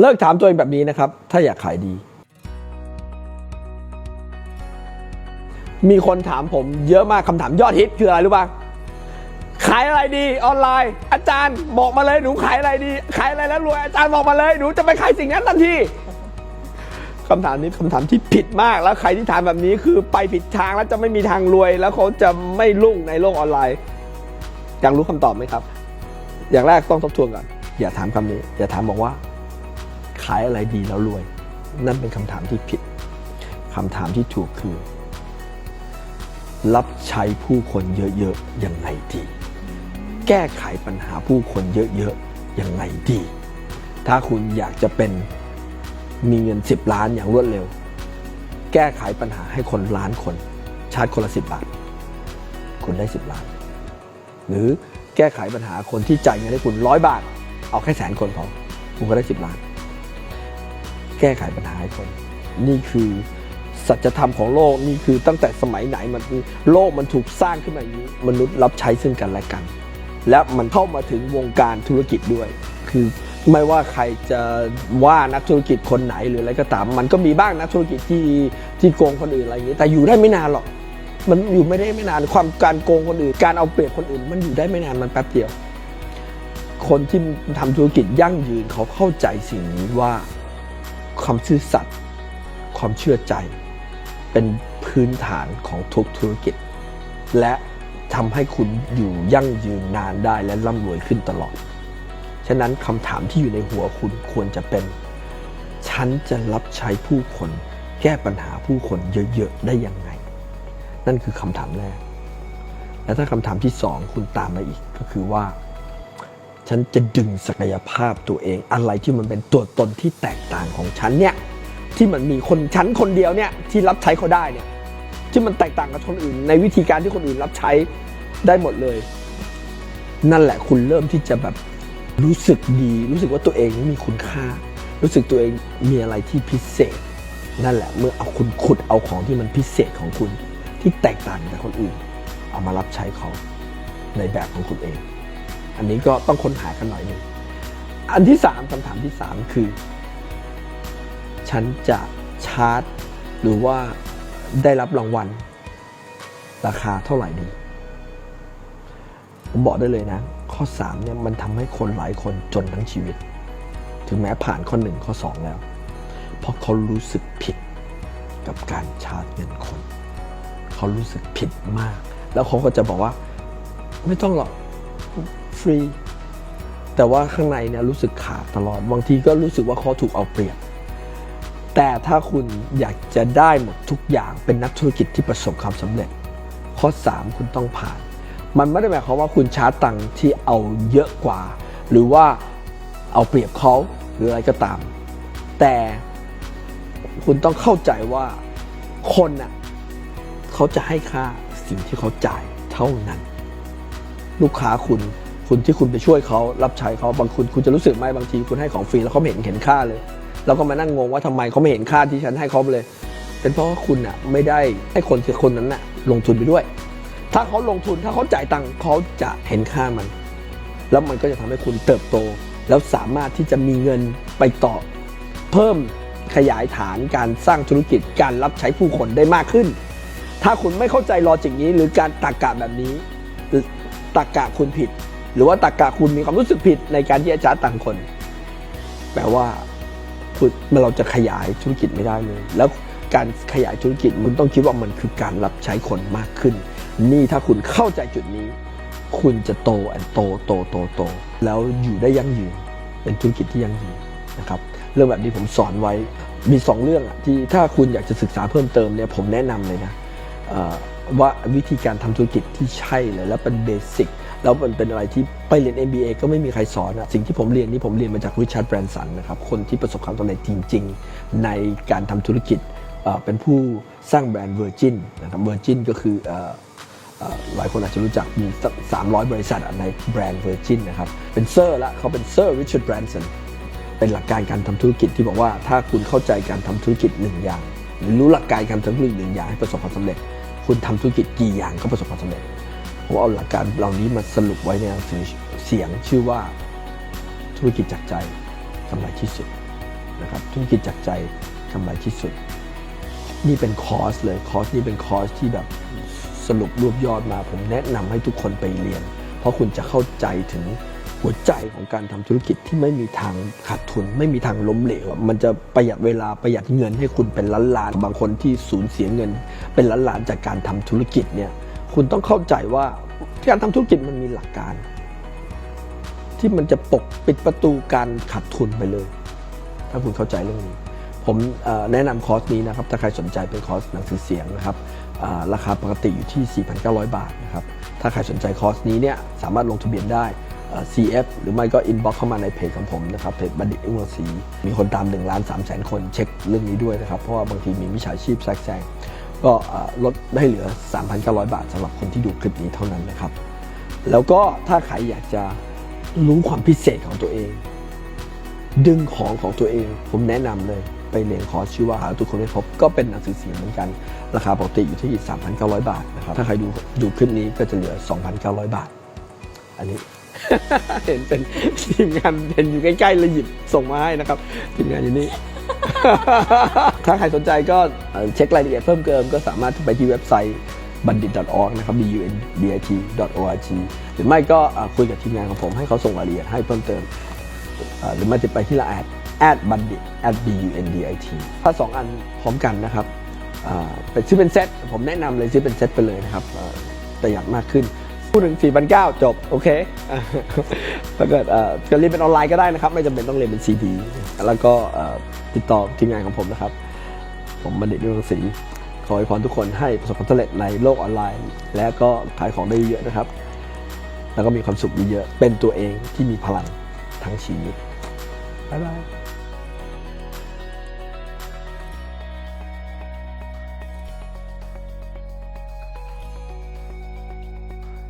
เลิกถามตัวเองแบบนี้นะครับ ถ้าอยากขายดี มีคนถามผมเยอะมากคำถามยอดฮิตคืออะไรรู้ป่ะขายอะไรดีออนไลน์ อาจารย์บอกมาเลยหนูขายอะไรดี ขายอะไรแล้วรวยอาจารย์บอกมาเลยหนูจะไปขายสิ่งนั้นทันทีคำถามนี้คำถามที่ผิดมากแล้วใครที่ถามแบบนี้คือไปผิดทางแล้วจะไม่มีทางรวย แล้วเขาจะไม่รุ่งในโลกออนไลน์อยากรู้คำตอบไหมครับ อย่างแรกต้องทบทวนก่อนอย่าถามคำนี้ อย่าถามบอกว่า ขายอะไรดีแล้วรวย นั่นเป็นคำถามที่ผิดคำถามที่ถูกคือ รับใช้ผู้คนเยอะๆยังไงดี แก้ไขปัญหาผู้คนเยอะๆยังไงดี ถ้าคุณอยากจะเป็นมีเงิน 10 ล้านอย่างรวดเร็ว แก้ไขปัญหาให้คนล้านคน ชาร์จคนละ 10 บาท คุณได้ 10 ล้าน หรือแก้ไขปัญหาคนที่จ่ายเงินให้คุณร้อยบาท เอาแค่แสนคนพอคุณก็ได้ 10 ล้าน แก้ไขปัญหาให้คน นี่คือสัจธรรมของโลกนี่คือตั้งแต่สมัยไหนมันคือโลกมันถูกสร้างขึ้นมาอย่างนี้มนุษย์รับใช้ซึ่งกันและกัน และมันเข้ามาถึงวงการธุรกิจด้วย คือไม่ว่าใครจะว่านักธุรกิจคนไหนหรืออะไรก็ตาม มันก็มีบ้างนักธุรกิจที่ที่โกงคนอื่นอะไรอย่างนี้ แต่อยู่ได้ไม่นานหรอกมันอยู่ไม่ได้ไม่นานความการโกงคนอื่น การเอาเปรียบคนอื่น มันอยู่ได้ไม่นานมันแป๊บเดียว คนที่ทำธุรกิจยั่งยืนเขาเข้าใจสิ่งนี้ว่า ความซื่อสัตย์ความเชื่อใจ เป็นพื้นฐานของทุกธุรกิจ และทำให้คุณอยู่ยั่งยืนนานได้และร่ำรวยขึ้นตลอด ฉะนั้นคำถามที่อยู่ในหัวคุณควรจะเป็น ฉันจะรับใช้ผู้คนแก้ปัญหาผู้คนเยอะๆ ได้ยังไง นั่นคือคำถามแรก และถ้าคำถามที่สองคุณตามมาอีกก็คือว่า ฉันจะดึงศักยภาพตัวเอง อะไรที่มันเป็นตัวตนที่แตกต่างของฉันเนี่ยที่มันมีคนฉันคนเดียวเนี่ยที่รับใช้เขาได้เนี่ยที่มันแตกต่างกับคนอื่น ในวิธีการที่คนอื่นรับใช้ได้หมดเลย นั่นแหละคุณเริ่มที่จะแบบรู้สึกดี รู้สึกว่าตัวเองมีคุณค่า รู้สึกตัวเองมีอะไรที่พิเศษ นั่นแหละเมื่อเอาคุณขุดเอาของที่มันพิเศษของคุณ ที่แตกต่างจากคนอื่น เอามารับใช้เขาในแบบของคุณเอง อันนี้ก็ต้องค้นหากันหน่อยหนึ่งอันที่สามคำถามที่สามคือ ฉันจะชาร์จ หรือว่าได้รับรางวัล ราคาเท่าไหร่ดี ผมบอกได้เลยนะ ข้อ3เนี่ยมันทำให้คนหลายคนจนทั้งชีวิต ถึงแม้ผ่านข้อ 1 ข้อ 2 แล้ว เพราะเขารู้สึกผิดกับการชาร์จเงินคน เขารู้สึกผิดมาก แล้วเขาก็จะบอกว่า ไม่ต้องหรอก ฟรี แต่ว่าข้างในเนี่ยรู้สึกขาดตลอด บางทีก็รู้สึกว่าเขาถูกเอาเปรียบ แต่ถ้าคุณอยากจะได้หมดทุกอย่างเป็นนักธุรกิจที่ประสบความสำเร็จ ข้อ 3 คุณต้องผ่าน มันไม่ได้หมายความว่าคุณชาร์จตังค์ที่เอาเยอะกว่า หรือว่าเอาเปรียบเขาหรืออะไรก็ตาม แต่คุณต้องเข้าใจว่าคนน่ะเขาจะให้ค่าสิ่งที่เขาจ่ายเท่านั้น ลูกค้าคุณ คุณที่คุณไปช่วยเขารับใช้เขาบางคุณคุณจะรู้สึกไหมบางทีคุณให้ของฟรีแล้วเขาไม่เห็นเห็นค่าเลยแล้วก็มานั่งงงว่าทำไมเขาไม่เห็นค่าที่ฉันให้เขาเลย เป็นเพราะว่าคุณอะไม่ได้ให้คนคือคนนั้นน่ะลงทุนไปด้วย ถ้าเขาลงทุนถ้าเขาจ่ายตังค์เขาจะเห็นค่ามัน แล้วมันก็จะทำให้คุณเติบโต แล้วสามารถที่จะมีเงินไปต่อ เพิ่มขยายฐานการสร้างธุรกิจการรับใช้ผู้คนได้มากขึ้น ถ้าคุณไม่เข้าใจลอจิกนี้หรือการตรกกะแบบนี้ตรกกะคุณผิด หรือว่าตรกกะคุณมีความรู้สึกผิดในการที่จะจ้าตังคน แปลว่าคุณเราจะขยายธุรกิจไม่ได้เลย แล้วการขยายธุรกิจคุณต้องคิดว่ามันคือการรับใช้คนมากขึ้น นี่ถ้าคุณเข้าใจจุดนี้ คุณจะโตอันโตโตโตโต แล้วอยู่ได้ยั่งยืนเป็นธุรกิจที่ยั่งยืนนะครับเรื่องแบบนี้ผมสอนไว้มีสองเรื่องที่ถ้าคุณอยากจะศึกษาเพิ่มเติมเนี่ยผมแนะนำเลยนะว่าวิธีการทำธุรกิจที่ใช่เลยแล้วเป็นเบสิก แล้วมันเป็นอะไรที่ไปเรียน MBA ก็ไม่มีใครสอนอะสิ่งที่ผมเรียนนี่ผมเรียนมาจากริชาร์ดแบรนสันนะครับคนที่ประสบความสำเร็จจริง ๆ ในการทำธุรกิจเป็นผู้สร้างแบรนด์ Virgin นนะครับ Virgin ก็คือหลายคนอาจจะรู้จักมีสัก300 บริษัทในแบรนด์ Virgin นะครับ เป็นเซอร์ละเขาเป็นเซอร์ริชาร์ดแบรนสันเป็นหลักการการทำธุรกิจที่บอกว่าถ้าคุณเข้าใจการทำธุรกิจหนึ่งอย่าง หรือรู้หลักการการทำธุรกิจหนึ่งอย่างให้ประสบความสำเร็จ คุณทำธุรกิจกี่อย่างก็ประสบความสำเร็จ ผมเอาหลักการเหล่านี้มาสรุปไว้ในหนังสือเสียงชื่อว่าธุรกิจจากใจกำไรที่สุดนะครับธุรกิจจากใจกำไรที่สุด นี่เป็นคอร์สเลยคอร์สนี้เป็นคอร์สที่แบบสรุปรวบยอดมา ผมแนะนำให้ทุกคนไปเรียน เพราะคุณจะเข้าใจถึงหัวใจของการทำธุรกิจที่ไม่มีทางขาดทุน ไม่มีทางล้มเหลวมันจะประหยัดเวลาประหยัดเงินให้คุณเป็นล้านล้านๆบางคนที่สูญเสียเงิน เป็นล้านล้านๆจากการทำธุรกิจเนี่ย คุณต้องเข้าใจว่าการทำธุรกิจมันมีหลักการ ที่มันจะปกปิดประตูการขาดทุนไปเลย ถ้าคุณเข้าใจเรื่องนี้ ผมแนะนำคอร์สนี้นะครับ ถ้าใครสนใจเป็นคอร์สหนังสือเสียงนะครับราคาปกติอยู่ที่ 4,900 บาทนะครับ ถ้าใครสนใจคอร์สนี้เนี่ยสามารถลงทะเบียนได้ CF หรือไม่ก็ inbox เข้ามาในเพจของผมนะครับ เพจบัณฑิตอุโมศรีมีคนตาม1ล้าน3แสนคนเช็คเรื่องนี้ด้วยนะครับ เพราะว่าบางทีมีมิจฉาชีพแทรกแซง ก็ลดได้เหลือ 3,900 บาทสำหรับคนที่ดูคลิปนี้เท่านั้นนะครับ แล้วก็ถ้าใครอยากจะรู้ความพิเศษของตัวเอง ดึงของของตัวเอง ผมแนะนำเลย ไปเรียนคอร์สชื่อว่าหาทุกคนให้พบ ก็เป็นหนังสือเสียงเหมือนกัน ราคาปกติอยู่ที่ 3,900 บาทนะครับ ถ้าใครดูดูคลิปนี้ก็จะเหลือ 2,900 บาท อันนี้เห็นเป็นทีมงานเห็นอยู่ใกล้ๆเลยหยิบส่งมาให้นะครับทีมงานอยู่นี่ ถ้าใครสนใจก็เช็ครายละเอียดเพิ่มเติมก็สามารถไปที่เว็บไซต์บัณฑิต .org นะครับ b u n d i t .org หรือไม่ก็คุยกับทีมงานของผมให้เขาส่งรายละเอียดให้เพิ่มเติม หรือไม่จะไปที่ละแอดแอดบัณฑิต at b u n d i t ถ้าสองอันพร้อมกันนะครับเป็นซื้อเป็นเซตผมแนะนำเลยซื้อเป็นเซตไปเลยนะครับเอ่อประหยัดมากขึ้น พูดถึง4 9 0 0จบ โอเคถ้าเกิดเอ่อจะเรียนเป็นออนไลน์ก็ได้นะครับ ไม่จำเป็นต้องเรียนเป็นซีดีแล้วก็ติดต่อทีมงานของผมนะครับ ผมบัณฑิตเรื่องศรีขอให้พรทุกคนให้ประสบความสำเร็จในโลกออนไลน์ และก็ขายของได้เยอะนะครับ แล้วก็มีความสุขเยอะๆเป็นตัวเองที่มีพลังทั้งชีวิตบ๊ายบาย